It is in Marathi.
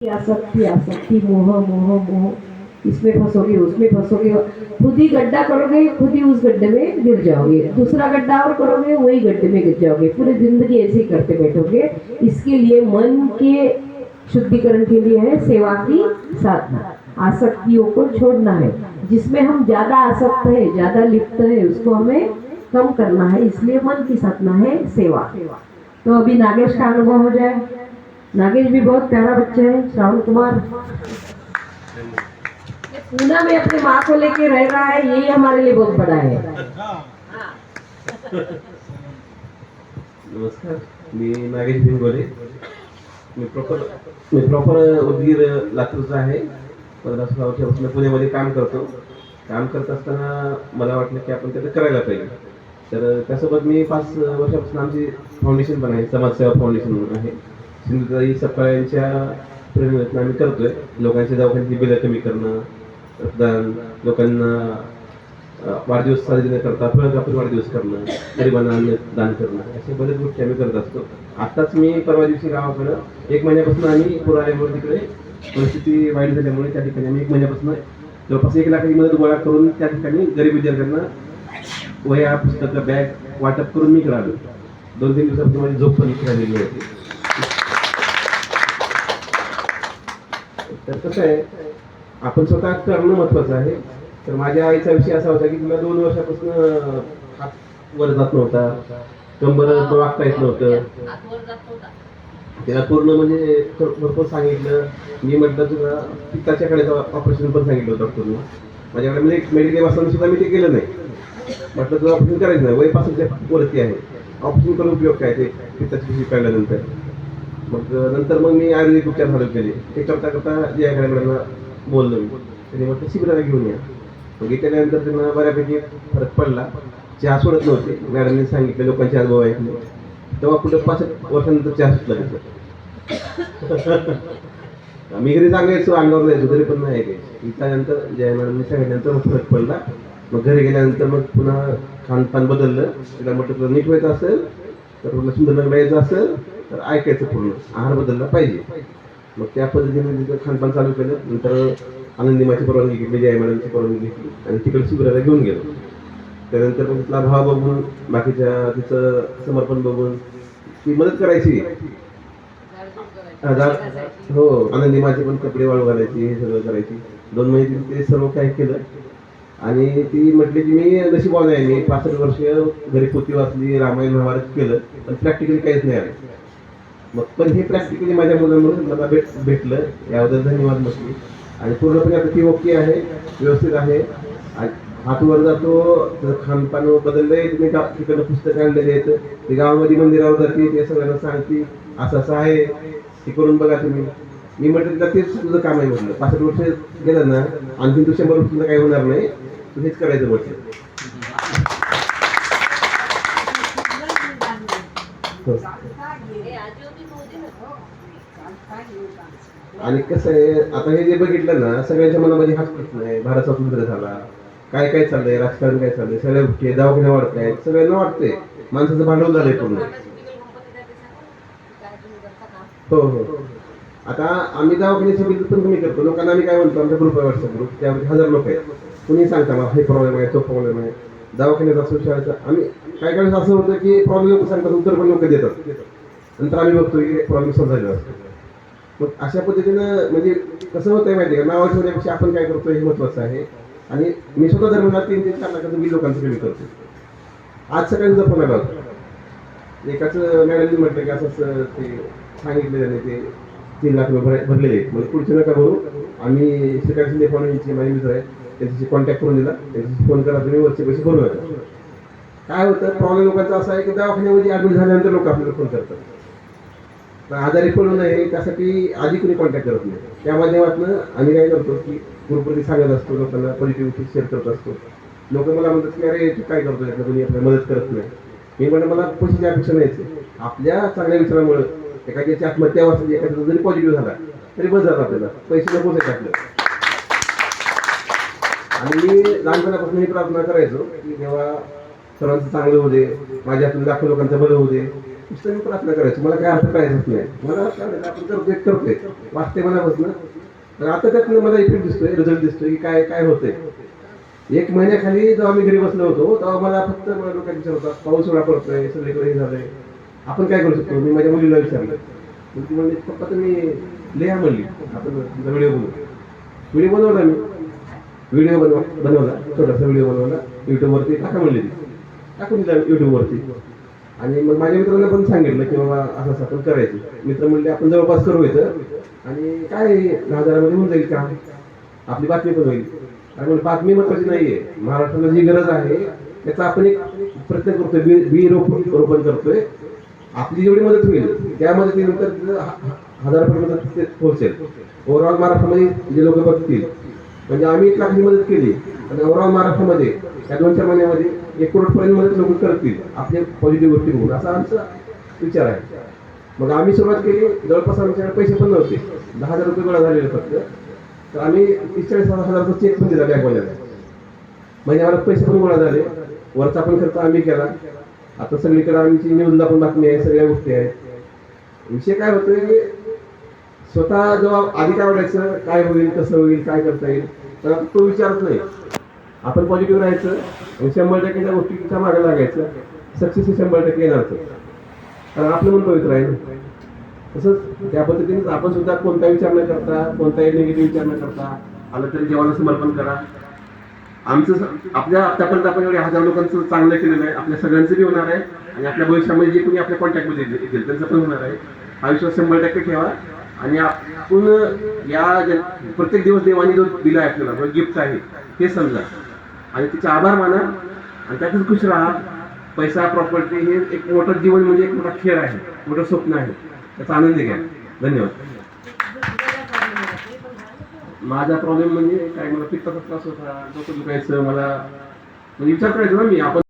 आसक्ति आसक्ति, मोह मोह मोह। इसमें फंसोगे, उसमें फंसोगे। खुद ही गड्ढा करोगे, खुद ही उस गड्ढे में गिर जाओगे। दूसरा गड्ढा और करोगे, वही गड्ढे में गिर जाओगे। पूरी ज़िंदगी ऐसे ही करते बैठोगे। इसके लिए मन के शुद्धिकरण के लिए है सेवा की साधना। आसक्तियों को छोड़ना है। जिसमें हम ज़्यादा आसक्त है, ज़्यादा लिप्त है, उसको हमें कम करना है। इसलिए मन की साधना है सेवा। तो अभी नागेश का अनुभव हो जाए। नागेश भी बहुत प्यारा बच्चा है श्रावण कुमार। पूना में अपने माँ को लेके रह रहा है, यही हमारे लिए बहुत बड़ा है। नमस्कार, मी नागेश मी प्रॉपर मी प्रॉपर उदगीर लातूरचा आहे. पंधरा सोळा वर्षापासून पुण्यामध्ये काम करतो. काम करत असताना मला वाटलं की आपण त्याचं करायला पाहिजे. तर त्यासोबत मी पाच वर्षापासून आमची फाउंडेशन पण आहे, समाजसेवा फाउंडेशन म्हणून आहे. सिंधुताई सपकाळ यांच्या प्रेरणेतून आम्ही करतोय. लोकांच्या दवाखान्याची बिलं कमी करणं रक्तदान लोकांना वाढदिवस साजरे करता फळ कापून वाढदिवस करणं गरिबांना अन्न दान करणं अशा बऱ्याच गोष्टी आम्ही करत असतो. आत्ताच मी परवा दिवशी गावाकडं एक महिन्यापासून आम्ही पूर आल्यामुळे तिकडे परिस्थिती वाईट झाल्यामुळे त्या ठिकाणी आम्ही एक महिन्यापासून जवळपास एक लाखाची मदत गोळा करून त्या ठिकाणी गरीब विद्यार्थ्यांना वह्या पुस्तकं बॅग वाटप करून मी इकडे आलो. दोन तीन दिवसापासून माझी झोप पण इकडे आलेली होती तर कसं आहे आपण स्वतः करणं महत्वाचं आहे. तर माझ्या आईचा विषय असा होता की तिला दोन वर्षापासून हात वर जात नव्हता. कंबर वागता येत नव्हतं. तिला पूर्ण म्हणजे भर- भरपूर सांगितलं. मी म्हटलं तुला पित्ताच्याकडे ऑपरेशन पण सांगितलं होतं डॉक्टरने माझ्याकडे म्हणजे मेडिकल असताना सुद्धा मी ते केलं नाही. म्हटलं तुला ऑपरेशन करायचं नाही. पासूनच्या वरती आहे. ऑपरेशन करून उपयोग काय ते पित्ताची पिशवी काढल्यानंतर मग नंतर मग मी आयुर्वेदिक उपचार चालू केले. ते करता करता जे मॅडमला बोललो मी. त्यांनी म्हटलं शिबिराला घेऊन या. मग त्यानंतर त्यांना बऱ्यापैकी फरक पडला. चहा सोडत नव्हते. मॅडमने सांगितलं लोकांचे अनुभव ऐकले तेव्हा कुठं पाच वर्षानंतर चहा सुटला तिथं. मी घरी चांगले यायचो अंगावर जायचो तरी पण नाही काही त्यानंतर जय मॅडमने सांगितल्यानंतर मग फरक पडला. मग घरी गेल्यानंतर मग पुन्हा खानपान बदललं. तिला म्हटलं तुला नीट व्हायचं असेल तर तुला सुंदर लग्न यायचं असेल तर ऐकायचं पूर्ण. आहार बदलला पाहिजे. मग त्या पद्धतीने तिथं खानपान चालू केलं. नंतर आनंदीमाची परवानगी घेतली जय मॅडमची परवानगी घेतली. आणि तिकडे शिबिराला घेऊन गेलो. त्यानंतर मग तिथला भाव बघून बाकीच्या तिचं समर्पण बघून ती मदत करायची. हजार हो आनंदी माझे पण कपडे वाळू घालायची हे सगळं करायची. दोन महिने ते सर्व काही केलं. आणि ती म्हटली की मी नशीबवान आहे मी पासष्ट वर्ष घरी पोती वाचली रामायण महाभारत केलं पण प्रॅक्टिकली काहीच नाही आलं. मग पण हे प्रॅक्टिकली माझ्या मुलांमधून मला भेट भेटलं. याबद्दल धन्यवाद म्हटली. आणि पूर्णपणे आता ती ओके आहे व्यवस्थित आहे. आणि जातो तर खानपान बदललंय. तुम्ही गा- तिकडनं पुस्तक आणलेले आहेत. ते गावामध्ये मंदिरावर जाते ते सगळ्यांना सांगते. असं असं आहे. ते करून बघा तुम्ही. मी म्हटलं तर तेच तुझं काम आहे. म्हटलं पासष्ट वर्ष गेलं ना आणखी तू शंभर वर्ष काही होणार नाही. तू हेच करायचं म्हटलं. आणि कसं आहे आता हे जे बघितलं ना सगळ्यांच्या मनामध्ये हाच प्रश्न आहे भारत स्वातंत्र्य झाला. काय काय चाललंय राजकारण काय चाललंय सगळ्या गोष्टी दवाखान्या वाढत आहेत सगळ्यांना वाटतंय. माणसाचं भांडवल झालंय पूर्ण. हो हो. आता आम्ही दवाखान्याचे बिल पण कमी करतो लोकांना आम्ही काय म्हणतो आमच्या ग्रुप आहे व्हॉट्सअप ग्रुप त्यामध्ये हजार लोक आहेत. कुणी सांगता मला हे प्रॉब्लेम आहे तो प्रॉब्लेम आहे. दवाखान्यात असो शाळेचा. आम्ही काय काय वेळेस असं होतं की प्रॉब्लेम लोक सांगतात उत्तर पण लोक देतात. नंतर आम्ही बघतो की प्रॉब्लेम समजायला असतो. मग अशा पद्धतीनं म्हणजे कसं होतं माहिती आहे का? नाव ठेवण्यापेक्षा आपण काय करतो हे महत्वाचं आहे. आणि मी स्वतः धर्माला तीन ते चार लाखाचं मी लोकांचं कमी करतो आज सकाळी सुद्धा फोन आला होता. एकाच मॅडमनी म्हटलं की असं असं ते सांगितलं त्याने ते तीन लाख रुपये भर- भरलेले म्हणजे पुढचे नका भरू. आम्ही श्रीकांत शिंदे फाउंडेशनचे माझे मित्र आहे. त्याच्याशी कॉन्टॅक्ट करून दिला. त्याच्याशी फोन करा तुम्ही वरचे पैसे भरू काय होतं प्रॉब्लेम लोकांचा असा आहे की दवाखान्यामध्ये ॲडमिट झाल्यानंतर लोक आपल्याला फोन करतात. पण आजारी पडू नये त्यासाठी आधी कुणी कॉन्टॅक्ट करत नाही. त्या माध्यमातून आम्ही काय करतो की ग्रुपवरती सांगत असतो लोकांना पॉझिटिव्हिटी शेअर करत असतो. लोक मला म्हणतात की अरे तू काय करतो यातलं कोणी आपल्याला मदत करत नाही. मी म्हणलं मला पैशाची अपेक्षा नाहीच आपल्या चांगल्या विचारामुळे एखाद्याची आत्महत्या वाचली एखाद्याचा जरी पॉझिटिव्ह झाला तरी बस झाला आपल्याला. पैसे नकोच आहेत आपल्याला. आणि मी लहानपणापासून ही प्रार्थना करायचो की जेव्हा सर्वांचं चांगलं होऊ दे माझ्या हातून लाखो लोकांचं बरं होऊ दे. नुसतं मी प्रार्थना करायचो. मला काय अर्थ करायचंच नाही. मला काय आपण करतोय करतोय. वाचते मनापासून. तर आता त्यातनं मला इफेक्ट दिसतोय रिझल्ट दिसतोय की काय काय होतंय. एक महिन्याखाली जेव्हा मी घरी बसलो होतो तेव्हा मला फक्त मला लोकांनी विचार होता पाऊस एवढा पडतोय सगळीकडे हे झालंय. आपण काय करू शकतो? मी माझ्या मुलीला विचारलं. ती म्हणली पप्पा तुम्ही लिहा म्हणली. आपण तुमचा व्हिडिओ बनवू. व्हिडिओ बनवला मी. व्हिडिओ बनव बनवला. छोटासा व्हिडिओ बनवला. युट्यूबवरती टाका म्हणले टाकून दिला युट्यूबवरती आणि मग माझ्या मित्रांना पण सांगितलं की बाबा असं असं आपण करायचं. मित्र म्हणले आपण जवळपास करू इथं. आणि काय दहा हजारामध्ये होऊन जाईल का? आपली बातमी पण होईल. आणि म्हणून बातमी महत्वाची नाहीये. महाराष्ट्राला जी गरज आहे त्याचा आपण एक प्रयत्न करतोय. बी बी रोप रोपण करतोय. आपली जेवढी मदत होईल त्या मदतीनंतर तिथं ह- ह- ते पोहोचेल. ओव्हरऑल महाराष्ट्रामध्ये जे लोक बघतील म्हणजे आम्ही एक लाखची मदत केली. आणि औरंगाबाद महाराष्ट्रामध्ये या दोन चार महिन्यामध्ये एक करोडपर्यंत मदत लोक करतील आपल्या पॉझिटिव्ह गोष्टी म्हणून असा आमचा विचार आहे. मग आम्ही सुरुवात केली जवळपास आमच्याकडे पैसे पण नव्हते. दहा हजार रुपये गोळा झालेले फक्त. तर आम्ही तीस चाळीस हजाराचा चेक पण दिला बँकवाल्याला म्हणजे आम्हाला पैसे पण गोळा झाले. वरचा पण खर्च आम्ही केला. आता सगळीकडे आमची न्यूजला पण बातमी आहे सगळ्या गोष्टी आहेत. विषय काय होतोय की स्वतः जेव्हा आधी काय वाटायचं? काय होईल कसं होईल काय करता येईल? तर आता तो विचारत नाही. आपण पॉझिटिव्ह राहायचं आणि शंभर टक्के त्या गोष्टीच्या मागे लागायचं. सक्सेस हे शंभर टक्के येणारच कारण आपलं मन पवित्र आहे ना. तसंच त्या पद्धतीनेच आपण सुद्धा कोणता विचार न करता कोणताही निगेटिव्ह विचार न करता आलं तरी जेवणाला समर्पण करा. आमचं आपल्या आतापर्यंत आपण एवढ्या हजार लोकांचं चांगलं केलेलं आहे. आपल्या सगळ्यांचं बी होणार आहे. आणि आपल्या भविष्यामध्ये जे कोणी आपल्या कॉन्टॅक्टमध्ये येतील त्यांचं पण होणार आहे. हा विश्वास शंभर टक्के ठेवा. आणि आपण या प्रत्येक दिवस देवाने जो दिला आहे आपल्याला जो गिफ्ट आहे हे समजा. आणि तिचे आभार माना. आणि त्यातच खुश राहा. पैसा प्रॉपर्टी हे एक मोठं जीवन म्हणजे एक मोठा खेळ आहे. मोठं स्वप्न आहे. त्याचा आनंद घ्या. धन्यवाद. माझा प्रॉब्लेम म्हणजे काय? मला पित्ताचा त्रास होता. डोकं दुखायचं. मला म्हणजे विचार करायचो ना मी. आपण